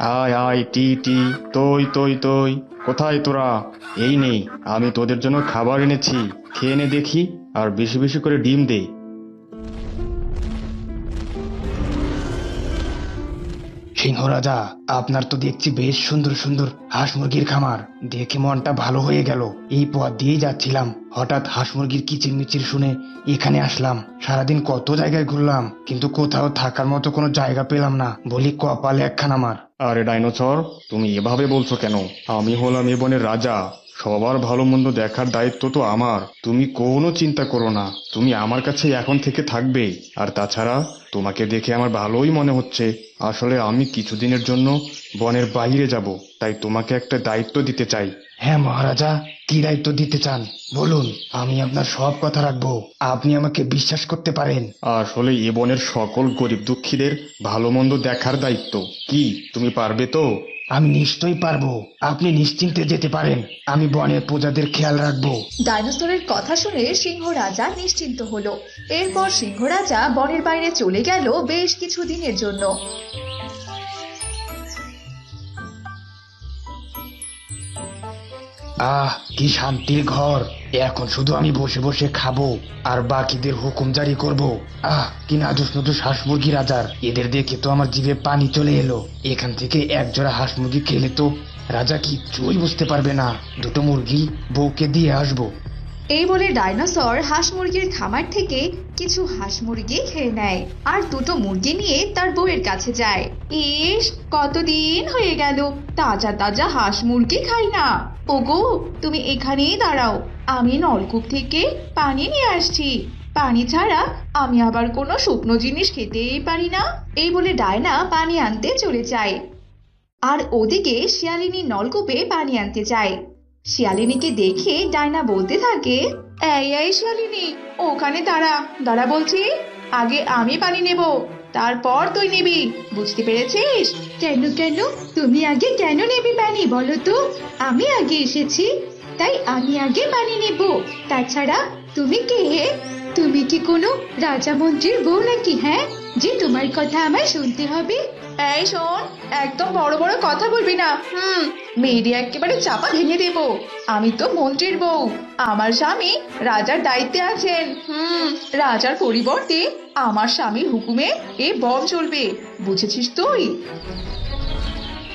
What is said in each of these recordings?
আয় আয়, টি টি তই তই তই কোথায় তোরা? এই নেই আমি তোদের জন্য খাবার এনেছি। খেয়ে নে দেখি, আর বেশি বেশি করে ডিম দে। সিংহ রাজা আপনার তো দেখছি বেশ সুন্দর সুন্দর হাঁস মুরগির খামার। দেখে মনটা ভালো হয়ে গেল। এই পথ দিয়েই যাচ্ছিলাম। হঠাৎ হাঁস মুরগির কিচির মিচির শুনে এখানে আসলাম। সারাদিন কত জায়গায় ঘুরলাম, কিন্তু কোথাও থাকার মতো কোনো জায়গা পেলাম না। বলি কপালে একখান আমার। আরে ডাইনোসর তুমি এভাবে বলছো কেন? আমি হলাম এ বনের রাজা। সবার ভালো মন্দ দেখার দায়িত্ব তো আমার। তুমি কোনো চিন্তা করো না। তুমি আমার কাছে এখন থেকে থাকবে। আর তাছাড়া তোমাকে দেখে আমার ভালোই মনে হচ্ছে। আসলে আমি কিছুদিনের জন্য বনের বাইরে যাব তাই তোমাকে একটা দায়িত্ব দিতে চাই। হ্যাঁ মহারাজা কি দায়িত্ব দিতে চান? বলুন আমি আপনার সব কথা রাখব। আপনি আমাকে বিশ্বাস করতে পারেন। আসলে এ বনের সকল গরিব দুঃখীদের ভালো মন্দ দেখার দায়িত্ব। কি তুমি পারবে তো? আমি নিশ্চয়ই পারব। আপনি নিশ্চিন্তে যেতে পারেন। আমি বনের প্রজাদের খেয়াল রাখব। ডাইনোসরের কথা শুনে সিংহ রাজা নিশ্চিন্ত হলো। এরপর সিংহ রাজা বনের বাইরে চলে গেল বেশ কিছু দিনের জন্য। আহ, কি শান্তির ঘর। এখন শুধু আমি বসে বসে খাব, আর বাকিদের হুকুম জারি করব। আহ, কি নাদুস নদুস হাঁস মুরগি, রাজার। এদের দেখে তো আমার জিভে পানি চলে এলো। এখান থেকে এক জোড়া হাঁস মুরগি খেলে তো রাজা কিচ্ছুই বুঝতে পারবে না। দুটো মুরগি বউকে দিয়ে আসব। এই বলে ডাইনোসর হাঁস মুরগির খামার থেকে কিছু হাঁস মুরগি খেয়ে নেয়, আর দুটো মুরগি নিয়ে তার বউয়ের কাছে যায়। ইস, কতদিন হয়ে গেল, তাজা তাজা হাঁস মুরগি খাই না। ওগো, তুমি এখানেই দাঁড়াও। আমি নলকূপ থেকে পানি নিয়ে আসছি। পানি ছাড়া আমি আবার কোনো শুকনো জিনিস খেতেই পারি না। এই বলে ডায়না পানি আনতে চলে যায়। আর ওদিকে শিয়ালিনী নলকূপে পানি আনতে যায়। শিয়ালিনীকে দেখে ডায়না বলতে থাকে, এই এই, শিয়ালিনী, ওখানে দাঁড়া। দাঁড়া বলছি, আগে আমি পানি নেব। তারপর তুই নিবি বুঝতে পেরেছিস? কেন কেন? তুমি আগে কেন নেবে পানি বলো তো? আমি আগে এসেছি তাই আমি আগে পানি নেব। তাছাড়া তুমি কে? হে তুমি কি কোনো রাজা মন্ত্রীর বউ নাকি হ্যাঁ? যে তোমার কথা আমায় শুনতে হবে। এই শোন একদম বড় বড় কথা বলবি না। হুম মেয়েটি একেবারে চাপা ভেঙে দেব। আমি তো মন্ত্রীর বউ। আমার স্বামী রাজার দায়িত্বে আছেন। হুম, রাজার পরিবর্তে আমার স্বামীর হুকুমে এ বম চলবে। বুঝেছিস তুই?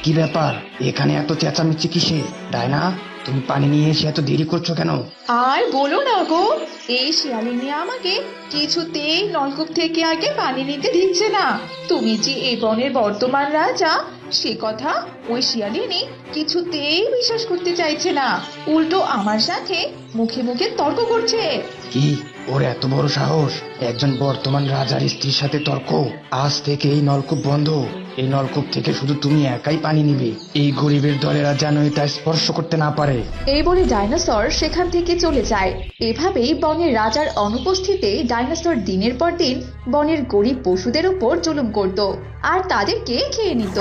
কি ব্যাপার? এখানে এত চেঁচামেচি কিসে ডায়না তুমি পানি নিয়ে এসে এত দেরি করছ কেন? আর বলো না গো এই শিয়ালিনী আমাকে কিছুতেই নলকূপ থেকে আগে পানি নিতে দিচ্ছে না। তুমি যে এ বনের বর্তমান রাজা সে কথা ওই শিয়ালিনী কিছুতেই বিশ্বাস করতে চাইছে না। উল্টো আমার সাথে মুখে মুখে তর্ক করছে। কি? ওর এত বড় সাহস? একজন বর্তমান রাজার স্ত্রীর সাথে তর্ক? আজ থেকে এই নলকূপ বন্ধ। এই নলকূপ থেকে শুধু তুমি একাই পানি নিবে। এই গরিবের দলেরা যেন এটা স্পর্শ করতে না পারে। এই বলে ডাইনোসর সেখান থেকে চলে যায়। এভাবেই বনের রাজার অনুপস্থিতিতে ডাইনোসর দিনের পর দিন বনের গরিব পশুদের উপর জুলুম করত আর তাদেরকে খেয়ে নিত।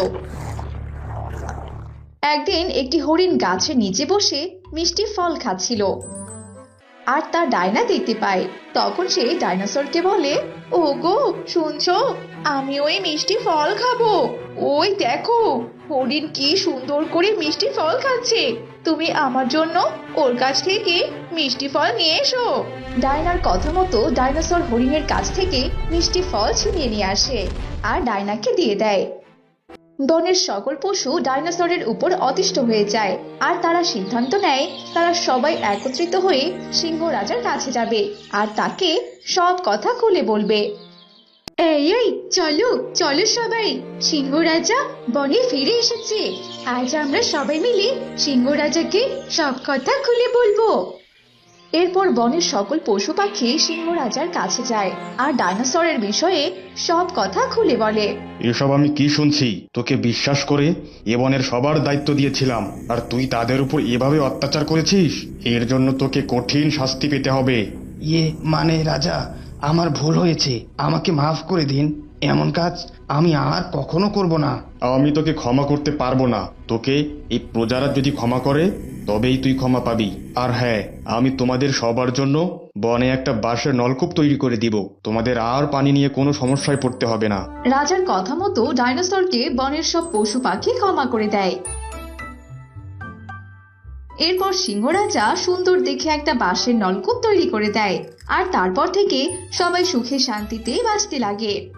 একদিন একটি হরিণ গাছের নিচে বসে মিষ্টি ফল খাচ্ছিল। আর তা ডায়না দেখতে পায়। তখন সে ডাইনোসরকে বলে ও গো শুনছো? আমি ওই মিষ্টি ফল খাব। ওই দেখো, হরিণ কি সুন্দর করে মিষ্টি ফল খাচ্ছে। তুমি আমার জন্য ওর কাছ থেকে মিষ্টি ফল নিয়ে এসো। ডায়নার কথা মতো ডাইনোসর হরিণের কাছ থেকে মিষ্টি ফল ছিনিয়ে নিয়ে আসে আর ডায়নাকে দিয়ে দেয়। বনের সকল পশু ডাইনোসরের উপর অতিষ্ঠ হয়ে যায়। আর তারা সিদ্ধান্ত নেয়, তারা সবাই একত্রিত হয়ে সিংহ রাজার কাছে যাবে আর তাকে সব কথা খুলে বলবে। এই এই, চলো চলো সবাই, সিংহ রাজা বনে ফিরে এসেছে। আজ আমরা সবাই মিলে সিংহ রাজাকে সব কথা খুলে বলব। এরপর বনের সকল পশু পাখি সিংহ রাজার কাছে যায় আর ডাইনোসরের বিষয়ে সব কথা খুলে বলে। এসব আমি কি শুনছি? তোকে বিশ্বাস করে এ বনের সবার দায়িত্ব দিয়েছিলাম। আর তুই তাদের উপর এভাবে অত্যাচার করেছিস? এর জন্য তোকে কঠিন শাস্তি পেতে হবে। ইয়ে মানে রাজা আমার ভুল হয়েছে। আমাকে মাফ করে দিন। এমন কাজ আমি আর কখনো করব না। আমি তোকে ক্ষমা করতে পারব না। তোকে এই প্রজারা যদি ক্ষমা করে তবেই তুই ক্ষমা পাবি। আর হ্যাঁ আমি তোমাদের সবার জন্য বনে একটা বাঁশের নলকূপ তৈরি করে দিব। তোমাদের আর পানি নিয়ে কোনো সমস্যায় পড়তে হবে না। রাজার কথা মতো ডাইনোসরকে বনের সব পশু পাখি ক্ষমা করে দেয়। এরপর সিংহ রাজা সুন্দর দেখে একটা বাঁশের নলকূপ তৈরি করে দেয়। আর তারপর থেকে সবাই সুখে শান্তিতে বাঁচতে লাগে।